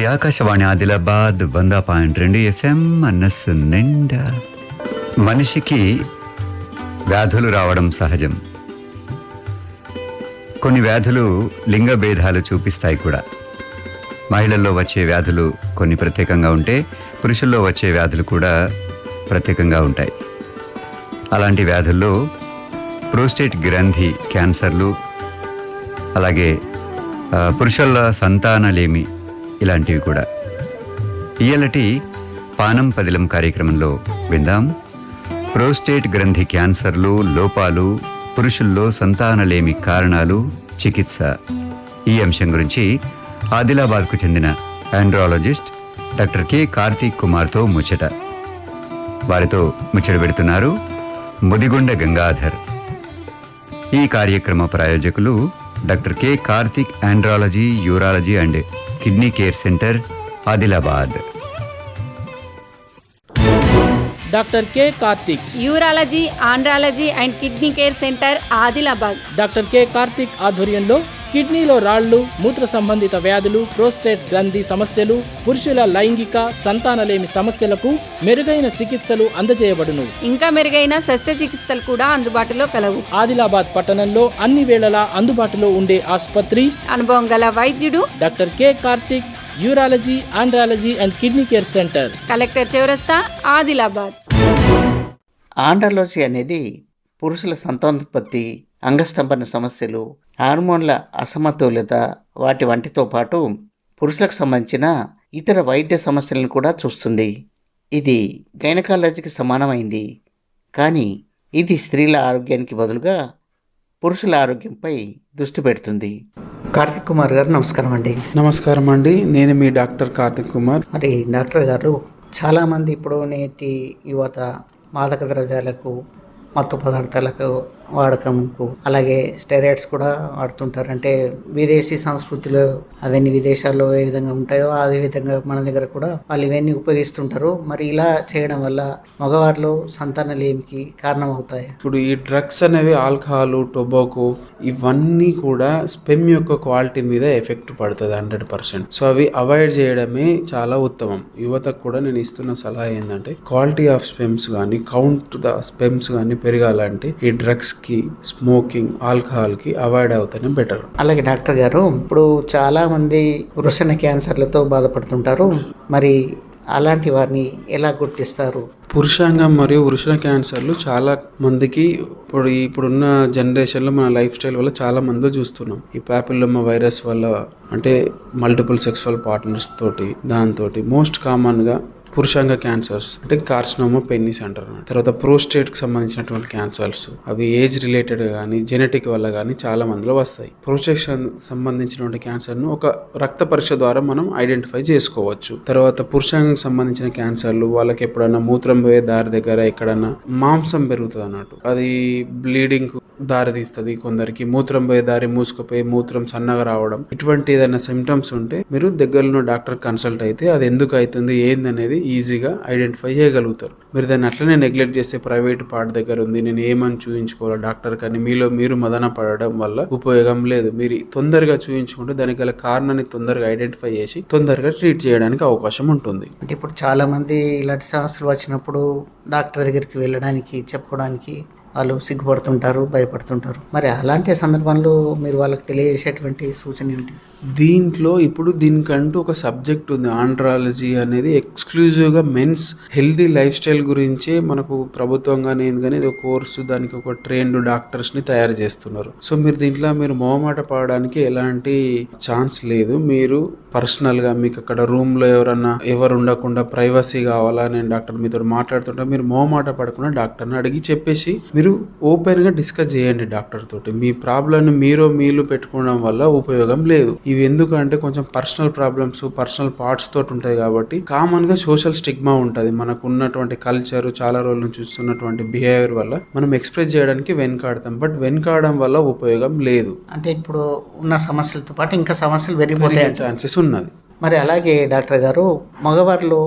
ఇది ఆకాశవాణి ఆదిలాబాద్ వంద పాయింట్ రెండు ఎఫ్ఎం మనస్సు నిండా. మనిషికి వ్యాధులు రావడం సహజం. కొన్ని వ్యాధులు లింగ భేదాలు చూపిస్తాయి కూడా. మహిళల్లో వచ్చే వ్యాధులు కొన్ని ప్రత్యేకంగా ఉంటే పురుషుల్లో వచ్చే వ్యాధులు కూడా ప్రత్యేకంగా ఉంటాయి. అలాంటి వ్యాధుల్లో ప్రోస్టేట్ గ్రంథి క్యాన్సర్లు అలాగే పురుషుల సంతానలేమి ఇలాంటివి కూడా. ఇయలటి పానం పదిలం కార్యక్రమంలో విందాం. ప్రోస్టేట్ గ్రంథి క్యాన్సర్లు లోపాలు పురుషుల్లో సంతానలేమి కారణాలు చికిత్స. ఈ అంశం గురించి ఆదిలాబాద్కు చెందిన ఆండ్రాలజిస్ట్ డాక్టర్ కె కార్తీక్ కుమార్తో ముచ్చట. వారితో ముచ్చట పెడుతున్నారు ముదిగొండ గంగాధర్. ఈ కార్యక్రమ ప్రాయోజకులు doctor K Karthik andrology urology and kidney care centre Adilabad. Doctor K Karthik. Urology andrology and kidney care centre Adilabad. Doctor K Karthik ఆధ్వర్యంలో కిడ్నీలో రాళ్ళు మూత్ర సంబంధిత వ్యాధులు ప్రోస్టేట్ గ్రంథి సమస్యలు పురుషుల లైంగిక సంతానలేమి సమస్యలకు మెరుగైన చికిత్సలు అందజేయబడును. ఇంకా మెరుగైన శస్త్రచికిత్సలు కూడా అందుబాటులో కలవు. ఆదిలాబాద్ పట్టణంలో అన్ని వేళలా అందుబాటులో ఉండే ఆసుపత్రి అనుభవం గల వైద్యుడు doctor K Karthik urology andrology and kidney care centre. Collector చౌరస్తా ఆదిలాబాద్. ఆండ్రాలజీ అనేది పురుషుల సంతానోత్పత్తి అంగస్తంభన సమస్యలు హార్మోన్ల అసమతుల్యత వాటి వంటితో పాటు పురుషులకు సంబంధించిన ఇతర వైద్య సమస్యలను కూడా చూస్తుంది. ఇది గైనకాలజీకి సమానమైంది. కానీ ఇది స్త్రీల ఆరోగ్యానికి బదులుగా పురుషుల ఆరోగ్యంపై దృష్టి పెడుతుంది. కార్తిక్ కుమార్ గారు నమస్కారం అండి. నమస్కారం అండి. నేను మీ డాక్టర్ కార్తిక్ కుమార్. మరి డాక్టర్ గారు చాలామంది ఇప్పుడు నేటి యువత మాదక ద్రవ్యాలకు మత్తు పదార్థాలకు వాడకంకు అలాగే స్టెరాయిడ్స్ కూడా వాడుతుంటారు. అంటే విదేశీ సంస్కృతిలో అవన్నీ విదేశాల్లో ఏ విధంగా ఉంటాయో అదే విధంగా మన దగ్గర కూడా వాళ్ళు ఇవన్నీ ఉపయోగిస్తుంటారు. మరి ఇలా చేయడం వల్ల మగవారిలో సంతానలేమికి కారణమవుతాయి? ఇప్పుడు ఈ డ్రగ్స్ అనేవి ఆల్కహాల్ టొబాకో ఇవన్నీ కూడా స్పెమ్ యొక్క క్వాలిటీ మీద ఎఫెక్ట్ పడుతుంది హండ్రెడ్ పర్సెంట్. సో అవి అవాయిడ్ చేయడమే చాలా ఉత్తమం. యువతకు కూడా నేను ఇస్తున్న సలహా ఏంటంటే క్వాలిటీ ఆఫ్ స్పెమ్స్ కానీ కౌంట్ ద స్పెమ్స్ కానీ పెరగాలంటే ఈ డ్రగ్స్ కి స్మోకింగ్ ఆల్కహాల్కి అవాయిడ్ అవుతేనే బెటర్. అలాగే డాక్టర్ గారు ఇప్పుడు చాలా మంది వృషణ క్యాన్సర్లతో బాధపడుతుంటారు. మరి అలాంటి వారిని ఎలా గుర్తిస్తారు? పురుషాంగం మరియు వృషణ క్యాన్సర్లు చాలా మందికి ఇప్పుడు ఇప్పుడున్న జనరేషన్లో మన లైఫ్ స్టైల్ వల్ల చాలా మందిలో చూస్తున్నాం. ఈ పాపిల్లోమ వైరస్ వల్ల అంటే మల్టిపుల్ సెక్సువల్ పార్ట్నర్స్ తోటి దాంతో మోస్ట్ కామన్గా పురుషాంగ క్యాన్సర్స్ అంటే కార్సినోమా పెన్నిస్ అంటారు తర్వాత తర్వాత ప్రోస్టేట్కి సంబంధించినటువంటి క్యాన్సర్స్ అవి ఏజ్ రిలేటెడ్ కానీ జెనెటిక్ వల్ల కానీ చాలా మందిలో వస్తాయి. ప్రోస్టేట్ సంబంధించినటువంటి క్యాన్సర్ను ఒక రక్త పరీక్ష ద్వారా మనం ఐడెంటిఫై చేసుకోవచ్చు. తర్వాత పురుషాంగకు సంబంధించిన క్యాన్సర్లు వాళ్ళకి ఎప్పుడైనా మూత్రం పోయే దారి దగ్గర ఎక్కడన్నా మాంసం పెరుగుతుంది అన్నట్టు. అది బ్లీడింగ్ దారి తీస్తుంది. కొందరికి మూత్రం పోయే దారి మూసుకుపోయి మూత్రం సన్నగా రావడం ఇటువంటి ఏదైనా సిమ్టమ్స్ ఉంటే మీరు దగ్గరలో డాక్టర్ కన్సల్ట్ అయితే అది ఎందుకు అవుతుంది ఏందనేది ఈజీగా ఐడెంటిఫై చేయగలుగుతారు. మీరు దాన్ని అట్లనే నెగ్లెక్ట్ చేస్తే ప్రైవేట్ పార్ట్ దగ్గర ఉంది నేను ఏమని చూపించుకోవాలి డాక్టర్ కానీ మీలో మీరు మదన పడడం వల్ల ఉపయోగం లేదు. మీరు తొందరగా చూపించుకుంటే దానికి గల కారణాన్ని తొందరగా ఐడెంటిఫై చేసి తొందరగా ట్రీట్ చేయడానికి అవకాశం ఉంటుంది. అంటే ఇప్పుడు చాలామంది ఇలాంటి సమస్యలు వచ్చినప్పుడు డాక్టర్ దగ్గరికి వెళ్ళడానికి చెప్పుకోవడానికి వాళ్ళు సిగ్గుపడుతుంటారు భయపడుతుంటారు. మరి అలాంటి సందర్భంలో మీరు వాళ్ళకి తెలియజేసేటువంటి సూచన ఏంటి? దీంట్లో ఇప్పుడు దీనికంటూ ఒక సబ్జెక్ట్ ఉంది ఆండ్రాలజీ అనేది ఎక్స్క్లూజివ్గా మెన్స్ హెల్తీ లైఫ్ స్టైల్ గురించే మనకు ప్రభుత్వం కానీ ఏంది కానీ ఒక కోర్సు దానికి ఒక ట్రైన్డ్ డాక్టర్స్ని తయారు చేస్తున్నారు. సో మీరు దీంట్లో మీరు మొహమాట పడడానికి ఎలాంటి ఛాన్స్ లేదు. మీరు పర్సనల్గా మీకు అక్కడ రూమ్లో ఎవరన్నా ఎవరు ఉండకుండా ప్రైవసీ కావాలా నేను డాక్టర్ మీతో మాట్లాడుతుంటే మీరు మొహమాట పడకుండా డాక్టర్ని అడిగి చెప్పేసి మీరు ఓపెన్గా డిస్కస్ చేయండి డాక్టర్ తోటి. మీ ప్రాబ్లమ్ని మీరు మీలు పెట్టుకోవడం వల్ల ఉపయోగం లేదు. ఇవి ఎందుకంటే కొంచెం పర్సనల్ ప్రాబ్లమ్స్ పర్సనల్ పార్ట్స్ తోటి ఉంటాయి కాబట్టి కామన్గా సోషల్ స్టిగ్మా ఉంటుంది. మనకు ఉన్నటువంటి కల్చర్ చాలా రోజుల నుంచి చూస్తున్నటువంటి బిహేవియర్ వల్ల మనం ఎక్స్ప్రెస్ చేయడానికి వెనకాడతాం. బట్ వెనకాడడం వల్ల ఉపయోగం లేదు. అంటే ఇప్పుడు ఉన్న సమస్యలతో పాటు ఇంకా సమస్యలు పెరిగిపోతాయి ఛాన్సెస్ ఉన్నది మరి అలాగే డాక్టర్ గారు మగవారిలో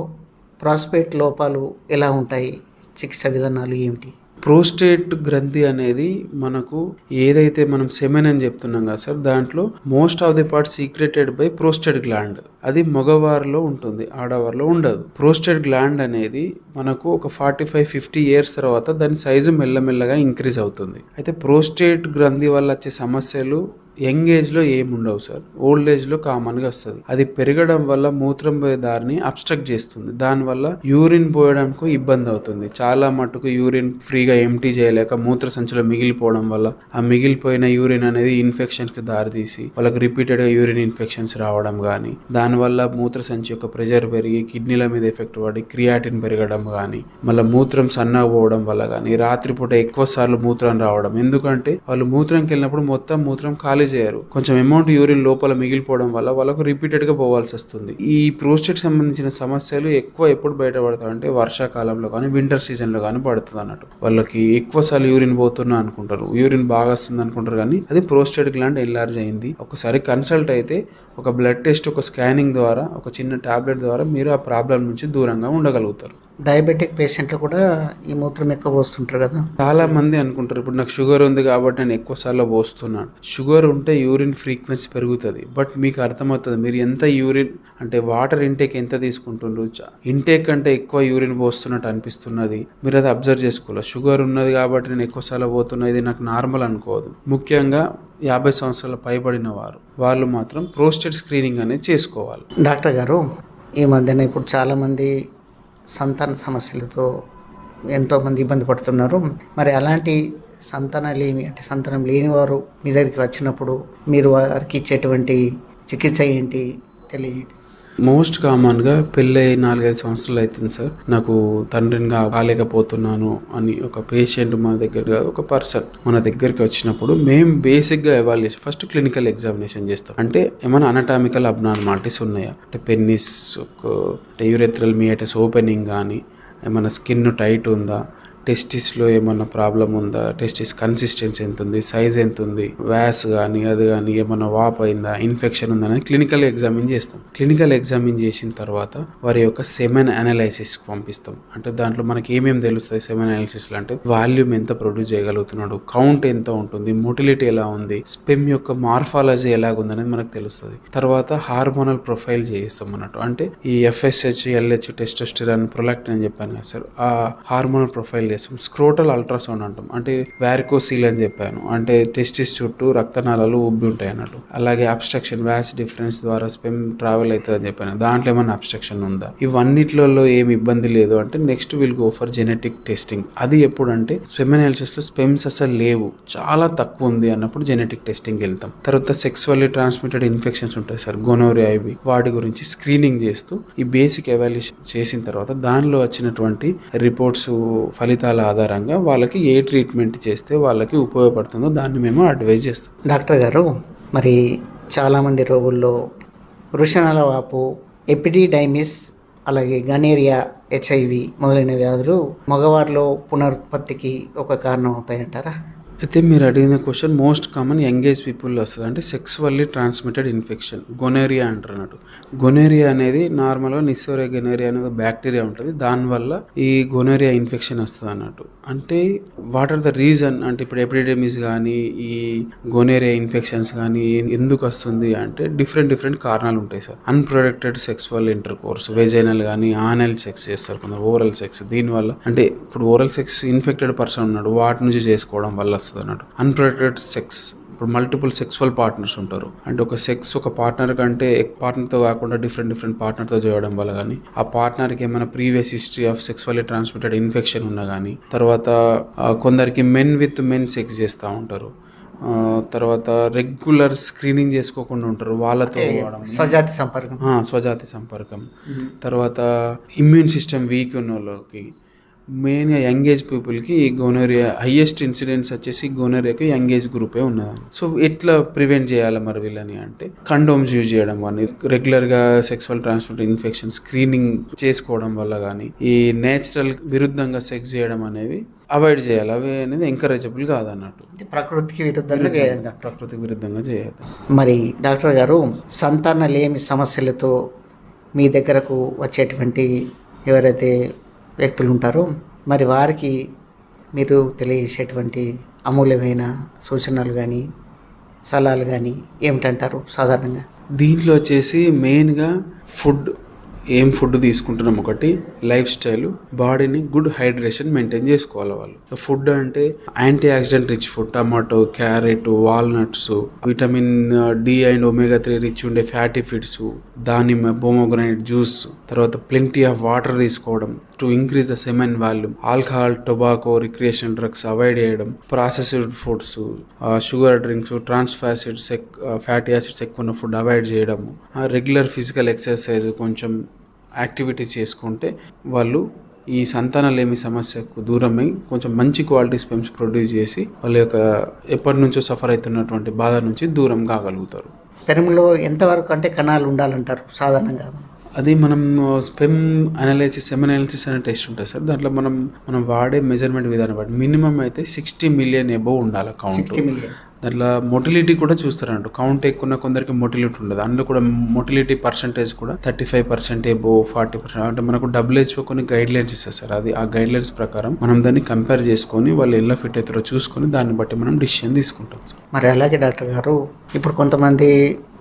ప్రాస్పేట్ లోపాలు ఎలా ఉంటాయి? చికిత్స విధానాలు ఏమిటి? ప్రోస్టేట్ గ్రంథి అనేది మనకు ఏదైతే మనం సెమెన్ అని చెప్తున్నాం కదా సార్ దాంట్లో most of the part secreted by prostate gland. అది మగవారిలో ఉంటుంది ఆడవారిలో ఉండదు. ప్రోస్టేట్ గ్లాండ్ అనేది మనకు ఒక ఫార్టీ ఫైవ్ ఫిఫ్టీ ఇయర్స్ తర్వాత దాని సైజు మెల్లమెల్లగా ఇంక్రీజ్ అవుతుంది. అయితే ప్రోస్టేట్ గ్రంథి వల్ల వచ్చే సమస్యలు యంగ్ ఏజ్లో ఏముండవు సార్. ఓల్డ్ ఏజ్లో కామన్గా వస్తుంది. అది పెరగడం వల్ల మూత్రం పోయే దారిని అబ్స్ట్రక్ట్ చేస్తుంది. దానివల్ల యూరిన్ పోయడానికి ఇబ్బంది అవుతుంది చాలా మటుకు యూరిన్ ఫ్రీగా ఎంటీ చేయలేక మూత్ర సంచిలో మిగిలిపోవడం వల్ల ఆ మిగిలిపోయిన యూరిన్ అనేది ఇన్ఫెక్షన్స్కి దారితీసి వాళ్ళకి రిపీటెడ్గా యూరిన్ ఇన్ఫెక్షన్స్ రావడం కానీ దానివల్ల మూత్ర సంచి యొక్క ప్రెషర్ పెరిగి కిడ్నీల మీద ఎఫెక్ట్ పడి క్రియాటిన్ పెరగడం కానీ మళ్ళీ మూత్రం సన్నగా పోవడం వల్ల కానీ రాత్రిపూట ఎక్కువ సార్లు మూత్రం రావడం. ఎందుకంటే వాళ్ళు మూత్రంకి వెళ్ళినప్పుడు మొత్తం మూత్రం ఖాళీ చేయరు. కొంచెం అమౌంట్ యూరిన్ లోపల మిగిలిపోవడం వల్ల వాళ్ళకు రిపీటెడ్గా పోవాల్సి వస్తుంది. ఈ ప్రోస్టేట్ సంబంధించిన సమస్యలు ఎక్కువ ఎప్పుడు బయటపడతాయంటే వర్షాకాలంలో కానీ వింటర్ సీజన్లో కానీ పడుతుంది అన్నట్టు. వాళ్ళకి ఎక్కువ సార్లు యూరిన్ పోతున్నా అనుకుంటారు. యూరిన్ బాగా వస్తుంది అనుకుంటారు కానీ అది ప్రోస్టేట్ గ్లాండ్ ఎన్లార్జ్ అయింది. ఒకసారి కన్సల్ట్ అయితే ఒక బ్లడ్ టెస్ట్ ఒక స్కానింగ్ ద్వారా ఒక చిన్న టాబ్లెట్ ద్వారా మీరు ఆ ప్రాబ్లం నుంచి దూరంగా ఉండగలుగుతారు. డయాబెటిక్ పేషెంట్లు కూడా ఈ మూత్రం ఎక్కువ పోస్తుంటారు కదా. చాలా మంది అనుకుంటారు ఇప్పుడు నాకు షుగర్ ఉంది కాబట్టి నేను ఎక్కువ సార్లు పోస్తున్నాను. షుగర్ ఉంటే యూరిన్ ఫ్రీక్వెన్సీ పెరుగుతుంది బట్ మీకు అర్థమవుతుంది మీరు ఎంత యూరిన్ అంటే వాటర్ ఇంటేక్ ఎంత తీసుకుంటుండ్రు? ఇంటేక్ కంటే ఎక్కువ యూరిన్ పోస్తున్నట్టు అనిపిస్తున్నది. మీరు అది అబ్జర్వ్ చేసుకోవాలి. షుగర్ ఉన్నది కాబట్టి నేను ఎక్కువ సార్లు పోతున్నా ఇది నాకు నార్మల్ అనుకోవద్దు. ముఖ్యంగా యాభై సంవత్సరాల పైబడిన వారు వాళ్ళు మాత్రం ప్రోస్టేట్ స్క్రీనింగ్ అనేది చేసుకోవాలి. డాక్టర్ గారు ఈ మధ్యన ఇప్పుడు చాలామంది సంతాన సమస్యలతో ఎంతోమంది ఇబ్బంది పడుతున్నారు. మరి అలాంటి సంతానలేమి అంటే సంతానం లేని వారు మీ దగ్గరికి వచ్చినప్పుడు మీరు వారికి ఇచ్చేటువంటి చికిత్స ఏంటి? తెలియండి మోస్ట్ కామన్గా పెళ్ళయి నాలుగైదు సంవత్సరాలు అవుతుంది సార్. నాకు తండ్రినిగా కాలేకపోతున్నాను అని ఒక పేషెంట్ మా దగ్గర ఒక పర్సన్ మన దగ్గరికి వచ్చినప్పుడు మేము బేసిక్గా ఎవాల్యుయేషన్ ఫస్ట్ క్లినికల్ ఎగ్జామినేషన్ చేస్తాం. అంటే ఏమైనా అనటామికల్ అబ్నార్మాలిటీస్ ఉన్నాయా? అంటే పెన్నిస్ అంటే యూరెత్రల్ మియటస్ ఓపెనింగ్ కానీ ఏమైనా స్కిన్ టైట్ ఉందా? టెస్టిస్లో ఏమన్నా ప్రాబ్లం ఉందా? టెస్టిస్ కన్సిస్టెన్సీ ఎంత ఉంది సైజ్ ఎంత ఉంది వ్యాస్ కానీ అది కానీ ఏమన్నా వాప్ అయిందా? ఇన్ఫెక్షన్ ఉందా? అనేది క్లినికల్ ఎగ్జామిన్ చేస్తాం. క్లినికల్ ఎగ్జామిన్ చేసిన తర్వాత వారి యొక్క సెమెన్ అనాలైసిస్ పంపిస్తాం. అంటే దాంట్లో మనకి ఏమేమి తెలుస్తాయి సెమెన్ అనాలిసిస్లో? అంటే వాల్యూమ్ ఎంత ప్రొడ్యూస్ చేయగలుగుతున్నాడు? కౌంట్ ఎంత ఉంటుంది? మోటిలిటీ ఎలా ఉంది? స్పెమ్ యొక్క మార్ఫాలజీ ఎలాగుంది? అనేది మనకు తెలుస్తుంది. తర్వాత హార్మోనల్ ప్రొఫైల్ చేయిస్తాం అన్నట్టు. అంటే ఈ ఎఫ్ఎస్హెచ్ ఎల్హెచ్ టెస్టోస్టిరాన్ ప్రొలాక్టిన్ అని చెప్పాను కదా సార్. ఆ హార్మోనల్ ప్రొఫైల్ చేస్తాం. స్క్రోటల్ అల్ట్రాసౌండ్ అంటాం. అంటే వ్యారికోసీల్ అని చెప్పాను. అంటే టెస్టిస్ చుట్టూ రక్తనాళాలు ఉబ్బి ఉంటాయి అన్నట్టు. అలాగే అబ్స్ట్రక్షన్ వ్యాస్ డిఫరెన్స్ ద్వారా స్పెమ్ ట్రావెల్ అవుతుంది అని చెప్పాను. దాంట్లో ఏమైనా అబ్స్ట్రక్షన్ ఉందా? ఇవన్నిట్లలో ఏమి ఇబ్బంది లేదు అంటే next will go for genetic testing అది ఎప్పుడంటే స్పెమ్ అనాలిసిస్లో స్పెమ్స్ అసలు లేవు. చాలా తక్కువ ఉంది అన్నప్పుడు జెనెటిక్ టెస్టింగ్ వెళ్తాం. తర్వాత సెక్స్వల్లీ ట్రాన్స్మిటెడ్ ఇన్ఫెక్షన్స్ ఉంటాయి సార్. గొనోరియా ఇవి. వాటి గురించి స్క్రీనింగ్ చేస్తూ ఈ బేసిక్ ఎవాల్యుయేషన్ చేసిన తర్వాత దానిలో వచ్చినటువంటి రిపోర్ట్స్ ఫలితాల ఆధారంగా వాళ్ళకి ఏ ట్రీట్మెంట్ చేస్తే వాళ్ళకి ఉపయోగపడుతుందో దాన్ని మేము అడ్వైజ్ చేస్తాం. డాక్టర్ గారు మరి చాలామంది రోగుల్లో వృషణాల వాపు ఎపిడిడైమిస్ అలాగే గనేరియా హెచ్ఐవి మొదలైన వ్యాధులు మగవారిలో పునరుత్పత్తికి ఒక కారణం అవుతాయంటారా అయితే మీరు అడిగిన question most common young age పీపుల్లో వస్తుంది అంటే సెక్స్వల్లీ ట్రాన్స్మిటెడ్ ఇన్ఫెక్షన్ గొనేరియా అంటారు అన్నట్టు గొనేరియా అనేది నార్మల్గా నిస్సోరియా గొనేరియా అనేది బ్యాక్టీరియా ఉంటుంది. దానివల్ల ఈ గొనేరియా ఇన్ఫెక్షన్ వస్తుంది అన్నట్టు. అంటే వాట్ ఆర్ ద రీజన్ అంటే ఇప్పుడు ఎపిడెమిస్ కానీ ఈ గొనేరియా ఇన్ఫెక్షన్స్ కానీ ఎందుకు వస్తుంది అంటే డిఫరెంట్ డిఫరెంట్ కారణాలు ఉంటాయి sir. Unprotected sexual intercourse vaginal కానీ ఆనల్ సెక్స్ చేస్తారు కొందరు ఓరల్ సెక్స్ దీనివల్ల అంటే ఇప్పుడు ఓరల్ సెక్స్ ఇన్ఫెక్టెడ్ పర్సన్ ఉన్నాడు వాటి నుంచి చేసుకోవడం వల్ల వస్తుంది అన్నట్టు. అన్ప్రొటెక్టెడ్ సెక్స్ ఇప్పుడు మల్టిపుల్ సెక్సువల్ పార్ట్నర్స్ ఉంటారు. అంటే ఒక సెక్స్ ఒక పార్ట్నర్ కంటే పార్ట్నర్తో కాకుండా డిఫరెంట్ డిఫరెంట్ పార్ట్నర్తో చేయడం వల్ల కానీ ఆ పార్ట్నర్కి ఏమైనా previous history of sexually transmitted infection ఉన్నా కానీ తర్వాత కొందరికి మెన్ విత్ మెన్ సెక్స్ చేస్తూ ఉంటారు. తర్వాత రెగ్యులర్ స్క్రీనింగ్ చేసుకోకుండా ఉంటారు. వాళ్ళతో స్వజాతి సంపర్కం. స్వజాతి సంపర్కం. తర్వాత ఇమ్యూన్ సిస్టమ్ వీక్ ఉన్న వాళ్ళకి మెయిన్గా యంగ్ ఏజ్ పీపుల్కి ఈ గోనోరియా హైయెస్ట్ ఇన్సిడెంట్స్ వచ్చేసి గోనోరియాకి యంగ్ ఏజ్ గ్రూపే ఉన్నది సో ఎట్లా ప్రివెంట్ చేయాలి మరి వీళ్ళని అంటే కండోమ్స్ యూజ్ చేయడం కానీ రెగ్యులర్గా సెక్సువల్ ట్రాన్స్మిట్ ఇన్ఫెక్షన్ స్క్రీనింగ్ చేసుకోవడం వల్ల కానీ ఈ నేచురల్ విరుద్ధంగా సెక్స్ చేయడం అనేవి అవాయిడ్ చేయాలి. అవి అనేది ఎంకరేజబుల్ కాదన్నట్టు. ప్రకృతికి విరుద్ధంగా ప్రకృతికి విరుద్ధంగా చేయదు మరి డాక్టర్ గారు సంతాన లేమి సమస్యలతో మీ దగ్గరకు వచ్చేటువంటి ఎవరైతే వ్యక్తులు ఉంటారు మరి వారికి మీరు తెలియజేసేటువంటి అమూల్యమైన సూచనలు కానీ సలహాలు కానీ ఏమిటంటారు సాధారణంగా? దీంట్లో వచ్చేసి మెయిన్గా ఫుడ్ ఏం ఫుడ్ తీసుకుంటున్నాం ఒకటి లైఫ్ స్టైల్ బాడీని గుడ్ హైడ్రేషన్ మెయింటైన్ చేసుకోవాలి వాళ్ళు. ఫుడ్ అంటే anti oxidant rich food tomato carrot walnuts vitamin D and omega three rich ఉండే ఫ్యాటీ ఫిడ్స్ దానిమ్మ బోమోగ్రనైట్ జ్యూస్ తర్వాత ప్లెంటీ ఆఫ్ వాటర్ తీసుకోవడం to increase the semen volume alcohol tobacco recreation drugs avoid చేయడం. Processed foods sugar drinks trans acids fatty acids ఎక్కువ ఉన్న food avoid చేయడము. Regular physical exercise కొంచెం activities చేసుకుంటే వాళ్ళు ఈ సంతానలేమి సమస్యకు దూరమై కొంచెం మంచి క్వాలిటీ స్పెమ్స్ ప్రొడ్యూస్ చేసి వాళ్ళ యొక్క ఎప్పటి నుంచో సఫర్ అవుతున్నటువంటి బాధ నుంచి దూరం కాగలుగుతారు. పెరుగులో ఎంతవరకు అంటే కణాలు ఉండాలంటారు సాధారణంగా? అది మనం స్పెమ్ అనాలిసిస్ సెమ్ అనాలిసిస్ అనే టెస్ట్ ఉంటుంది సార్. దాంట్లో మనం మనం వాడే మెజర్మెంట్ విధానం బట్టి మినిమం అయితే సిక్స్టీ మిలియన్ ఎబో ఉండాలి కౌంట్ దాంట్లో మొటిలిటీ కూడా చూస్తారంట. కౌంట్ ఎక్కువ కొందరికి మొటిలిటీ ఉండదు. అందులో కూడా మొటిలిటీ పర్సంటేజ్ కూడా thirty five percent above forty percent అంటే మనకు డబ్ల్యూహెచ్ఓ కొన్ని గైడ్ లైన్స్ ఇస్తారు సార్. అది ఆ గైడ్ లైన్స్ ప్రకారం మనం దాన్ని కంపేర్ చేసుకొని వాళ్ళు ఎలా ఫిట్ అవుతారో చూసుకొని దాన్ని బట్టి మనం డిసిషన్ తీసుకుంటాం సార్. మరి అలాగే డాక్టర్ గారు ఇప్పుడు కొంతమంది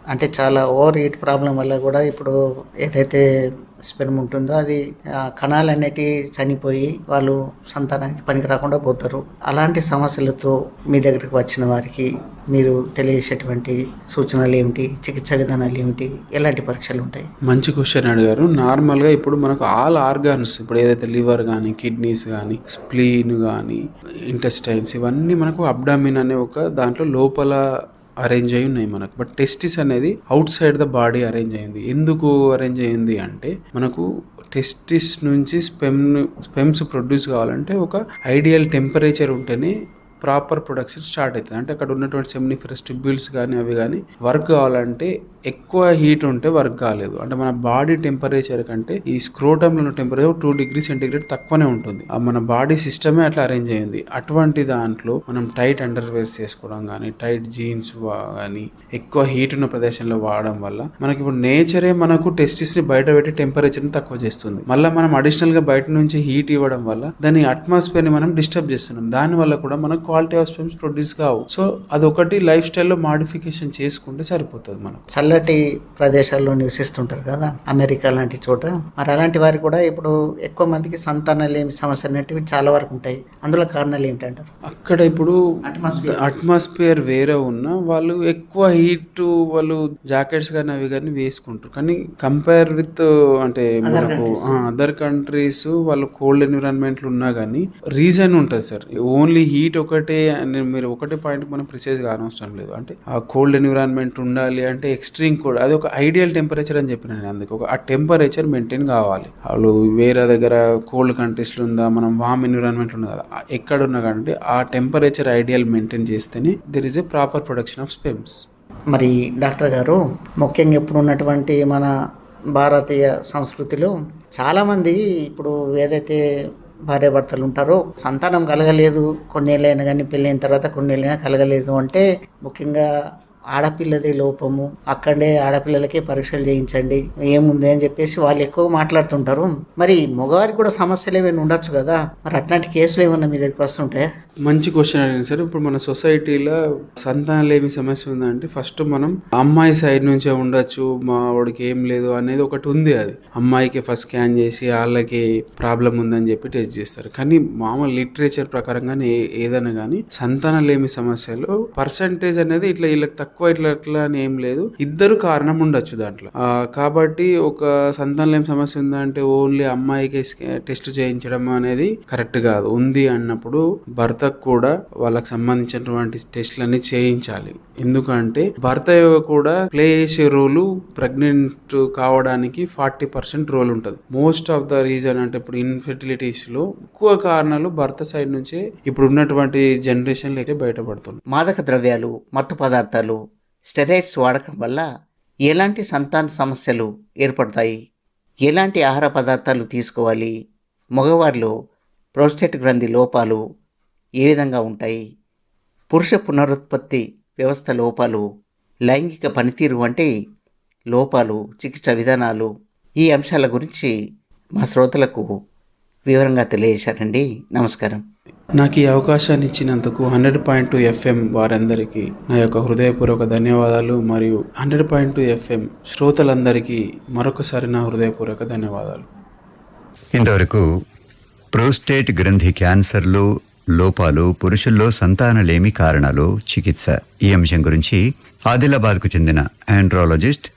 అంటే చాలా ఓవర్ హీట్ ప్రాబ్లం వల్ల కూడా ఇప్పుడు ఏదైతే స్పెర్మ్ ఉంటుందో అది కణాలు అనేటివి చనిపోయి వాళ్ళు సంతానానికి పనికి రాకుండా పోతారు. అలాంటి సమస్యలతో మీ దగ్గరికి వచ్చిన వారికి మీరు తెలియజేసేటువంటి సూచనలు ఏమిటి? చికిత్స విధానాలు ఏమిటి? ఎలాంటి పరీక్షలు ఉంటాయి? మంచి క్వశ్చన్ అడిగారు. నార్మల్గా ఇప్పుడు మనకు ఆల్ ఆర్గాన్స్ ఇప్పుడు ఏదైతే లివర్ కానీ కిడ్నీస్ కానీ స్ప్లీన్ కానీ ఇంటెస్టైన్స్ ఇవన్నీ మనకు అబ్డామిన్ అనే ఒక దాంట్లో లోపల అరేంజ్ అయి ఉన్నాయి మనకు. బట్ టెస్టిస్ అనేది outside the body arrange అయింది. ఎందుకు అరేంజ్ అయింది అంటే మనకు టెస్టిస్ నుంచి స్పెమ్ స్పెమ్స్ ప్రొడ్యూస్ కావాలంటే ఒక ఐడియల్ టెంపరేచర్ ఉంటేనే ప్రాపర్ ప్రొడక్షన్ స్టార్ట్ అవుతుంది. అంటే అక్కడ ఉన్నటువంటి సెమినిఫరస్ ట్యూబ్యూల్స్ కానీ అవి కానీ వర్క్ కావాలంటే ఎక్కువ హీట్ ఉంటే వర్క్ కాలేదు. అంటే మన బాడీ టెంపరేచర్ కంటే ఈ స్క్రోటంలో ఉన్న టెంపరేచర్ టూ డిగ్రీ సెంటిగ్రేడ్ తక్కువనే ఉంటుంది. ఆ మన బాడీ సిస్టమే అట్లా అరేంజ్ అయింది అటువంటి దాంట్లో మనం టైట్ అండర్వేర్స్ వేసుకోవడం కానీ టైట్ జీన్స్ కానీ ఎక్కువ హీట్ ఉన్న ప్రదేశంలో వాడడం వల్ల మనకి ఇప్పుడు నేచరే మనకు టెస్టిస్ని బయట పెట్టి టెంపరేచర్ని తక్కువ చేస్తుంది. మళ్ళీ మనం అడిషనల్గా బయట నుంచి హీట్ ఇవ్వడం వల్ల దాని అట్మాస్ఫియర్ని మనం డిస్టర్బ్ చేస్తున్నాం. దాని వల్ల కూడా మనకు క్వాలిటీ ఆఫ్ స్పెమ్స్ ప్రొడ్యూస్ కావు. సో అదొకటి లైఫ్ స్టైల్లో మాడిఫికేషన్ చేసుకుంటే సరిపోతుంది మనం చల్లటి ప్రదేశాల్లో నివసిస్తుంటారు కదా అమెరికా లాంటి చోట. మరి అలాంటి వారు కూడా ఇప్పుడు ఎక్కువ మందికి సంతానలేమి సమస్య అనేటివి చాలా వరకు ఉంటాయి. అందులో కారణాలు ఏమిటంటారు అక్కడ ఇప్పుడు Atmosphere. అట్మాస్ఫియర్ వేరే ఉన్నా వాళ్ళు ఎక్కువ హీట్ వాళ్ళు జాకెట్స్ కానీ అవి కానీ వేసుకుంటారు. కానీ కంపేర్ విత్ అంటే మనకు అదర్ కంట్రీస్ వాళ్ళు కోల్డ్ ఎన్విరాన్మెంట్లు ఉన్నా కానీ రీజన్ ఉంటుంది సార్ ఓన్లీ హీట్ ఒకటే అని మీరు ఒకటే పాయింట్ మనం ప్రిసైజ్ కానవసరం లేదు. అంటే ఆ కోల్డ్ ఎన్విరాన్మెంట్ ఉండాలి అంటే ఎక్స్ట్రీమ్ కోల్డ్ అది ఒక ఐడియల్ టెంపరేచర్ అని చెప్పిన నేను అందుకు ఒక ఆ టెంపరేచర్ మెయింటైన్ కావాలి. వాళ్ళు వేరే దగ్గర కోల్డ్ కంట్రీస్లో ఉందా మనం వామ్ ఎన్విరాన్మెంట్ ఉంది కదా ఆ- ఎక్కడ ఉన్నా కానీ ఆ టెంపరేచర్ ఐడియల్ మెయింటైన్ చేస్తేనే there is a proper production of sperms మరి డాక్టర్ గారు ముఖ్యంగా ఇప్పుడు ఉన్నటువంటి మన భారతీయ సంస్కృతిలో చాలామంది ఇప్పుడు ఏదైతే భార్యాభర్తలు ఉంటారో. సంతానం కలగలేదు. కొన్నేళ్ళైనా కానీ పెళ్ళైన తర్వాత కొన్నేళ్ళైనా కలగలేదు అంటే ముఖ్యంగా ఆడపిల్లది లోపము అక్కడే ఆడపిల్లలకే పరీక్షలు చేయించండి ఏముంది అని చెప్పేసి వాళ్ళు ఎక్కువ మాట్లాడుతుంటారు. మరి మగవారికి కూడా సమస్యలు ఏమైనా ఉండొచ్చు కదా? మరి అట్లాంటి కేసులు ఏమైనా మీ దగ్గరికి వస్తుంటే మంచి క్వశ్చన్ అడిగింది సార్. ఇప్పుడు మన సొసైటీలో సంతానలేమి సమస్య ఉందంటే ఫస్ట్ మనం అమ్మాయి సైడ్ నుంచే ఉండొచ్చు మా వాడికి ఏం లేదు అనేది ఒకటి ఉంది అది. అమ్మాయికి ఫస్ట్ స్కాన్ చేసి వాళ్ళకి ప్రాబ్లం ఉందని చెప్పి టెస్ట్ చేస్తారు. కానీ మామూలు లిటరేచర్ ప్రకారంగానే ఏ- ఏదైనా కానీ సంతానలేమి సమస్యలో పర్సంటేజ్ అనేది ఇట్లా వీళ్ళకి తక్కువ ఇట్లా అట్లా అని ఏం లేదు. ఇద్దరు కారణం ఉండొచ్చు దాంట్లో. కాబట్టి ఒక సంతానలేమి సమస్య ఉందంటే ఓన్లీ అమ్మాయికి టెస్ట్ చేయించడం అనేది కరెక్ట్ కాదు. ఉంది అన్నప్పుడు భర్తకు కూడా వాళ్ళకి సంబంధించినటువంటి టెస్ట్లన్నీ చేయించాలి. ఎందుకంటే భర్త కూడా ప్లే చేసే రోలు ప్రెగ్నెంట్ కావడానికి ఫార్టీ పర్సెంట్ రోల్ ఉంటుంది. మోస్ట్ ఆఫ్ ద రీజన్ అంటే ఇప్పుడు ఇన్ఫెర్టిలిటీస్లో ఎక్కువ కారణాలు భర్త సైడ్ నుంచే ఇప్పుడు ఉన్నటువంటి జనరేషన్ అయితే బయటపడుతుంది మాదక ద్రవ్యాలు మత్తు పదార్థాలు స్టెరాయిడ్స్ వాడకం వల్ల ఎలాంటి సంతాన సమస్యలు ఏర్పడతాయి? ఎలాంటి ఆహార పదార్థాలు తీసుకోవాలి? మగవారిలో ప్రోస్టేట్ గ్రంథి లోపాలు ఏ విధంగా ఉంటాయి? పురుష పునరుత్పత్తి వ్యవస్థ లోపాలు లైంగిక పనితీరు వంటి లోపాలు చికిత్స విధానాలు ఈ అంశాల గురించి మా శ్రోతలకు వివరంగా తెలియజేశారండి. నమస్కారం. నాకు ఈ అవకాశాన్ని ఇచ్చినందుకు హండ్రెడ్ పాయింట్ టూ ఎఫ్ఎం వారందరికీ నా యొక్క హృదయపూర్వక ధన్యవాదాలు మరియు హండ్రెడ్ పాయింట్ టూ ఎఫ్ఎం శ్రోతలందరికీ మరొకసారి నా హృదయపూర్వక ధన్యవాదాలు. ఇంతవరకు ప్రోస్టేట్ గ్రంథి క్యాన్సర్లు లోపాలు పురుషుల్లో సంతానలేమి కారణాలు చికిత్స ఈ అంశం గురించి ఆదిలాబాద్కు చెందిన ఆండ్రాలజిస్ట్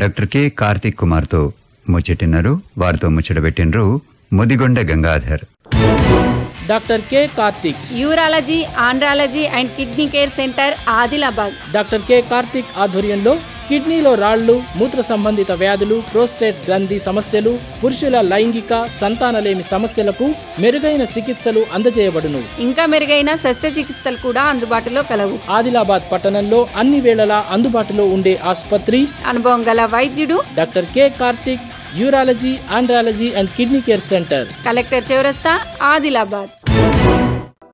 డాక్టర్ కె కార్తిక్ కుమార్తో ముచ్చటిన్నారు. వారితో ముచ్చటబెట్టినరు Mudigonda Gangadhar. Doctor K Karthik urology andrology and kidney care centre Adilabad doctor K Karthik ఆధ్వర్యంలో కిడ్నీలో రాళ్ళు మూత్ర సంబంధిత వ్యాధులు ప్రోస్టేట్ గ్రంథి సమస్యలు పురుషుల లైంగిక సంతానలేమి సమస్యలకు మెరుగైన చికిత్సలు అందజేయబడును. ఇంకా మెరుగైన శస్త్రచికిత్సలు కూడా అందుబాటులో కలవు. ఆదిలాబాద్ పట్టణంలో అన్ని వేళలా అందుబాటులో ఉండే ఆసుపత్రి అనుభవం గల వైద్యుడు doctor K Karthik urology andrology and kidney care centre collector చౌరస్తా ఆదిలాబాద్.